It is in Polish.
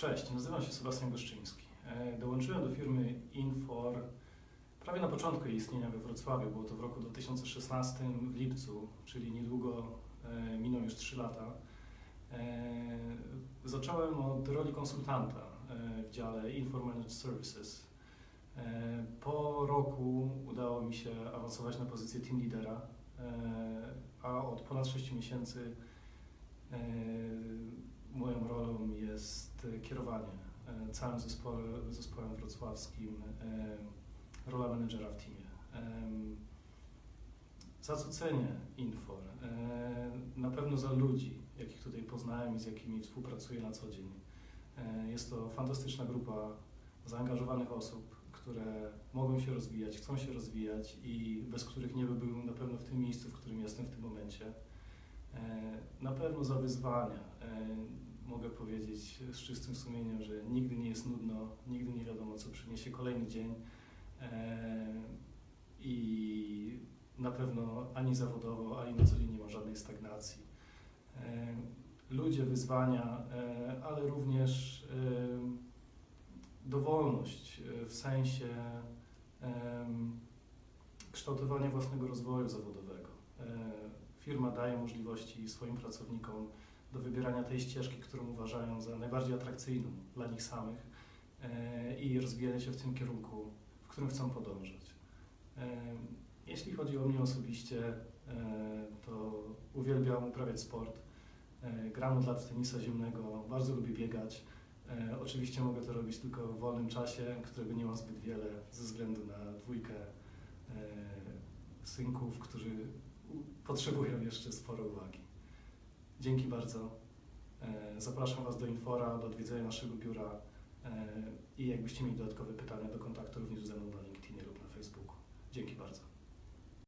Cześć, nazywam się Sebastian Goszczyński. E, Dołączyłem do firmy Infor prawie na początku jej istnienia we Wrocławiu. Było to w roku 2016 w lipcu, czyli niedługo e, miną już 3 lata. E, Zacząłem od roli konsultanta w dziale Infor Managed Services. Po roku udało mi się awansować na pozycję team leadera, a od ponad 6 miesięcy e, kierowanie e, całym zespołem, zespołem wrocławskim, e, rola menedżera w teamie. Za co cenię Infor? Na pewno za ludzi, jakich tutaj poznałem i z jakimi współpracuję na co dzień. Jest to fantastyczna grupa zaangażowanych osób, które mogą się rozwijać, chcą się rozwijać i bez których nie byłbym na pewno w tym miejscu, w którym jestem w tym momencie. Na pewno za wyzwania. Mogę powiedzieć z czystym sumieniem, że nigdy nie jest nudno, nigdy nie wiadomo, co przyniesie kolejny dzień. E, I na pewno ani zawodowo, ani na co dzień nie ma żadnej stagnacji. E, Ludzie, wyzwania, e, ale również dowolność w sensie kształtowania własnego rozwoju zawodowego. Firma daje możliwości swoim pracownikom do wybierania tej ścieżki, którą uważają za najbardziej atrakcyjną dla nich samych e, i rozwijania się w tym kierunku, w którym chcą podążać. E, Jeśli chodzi o mnie osobiście, e, to uwielbiam uprawiać sport. Gram od lat tenisa ziemnego, bardzo lubię biegać. Oczywiście mogę to robić tylko w wolnym czasie, którego nie mam zbyt wiele ze względu na dwójkę synków, którzy potrzebują jeszcze sporo uwagi. Dzięki bardzo. E, Zapraszam Was do Infora, do odwiedzenia naszego biura e, i jakbyście mieli dodatkowe pytania, do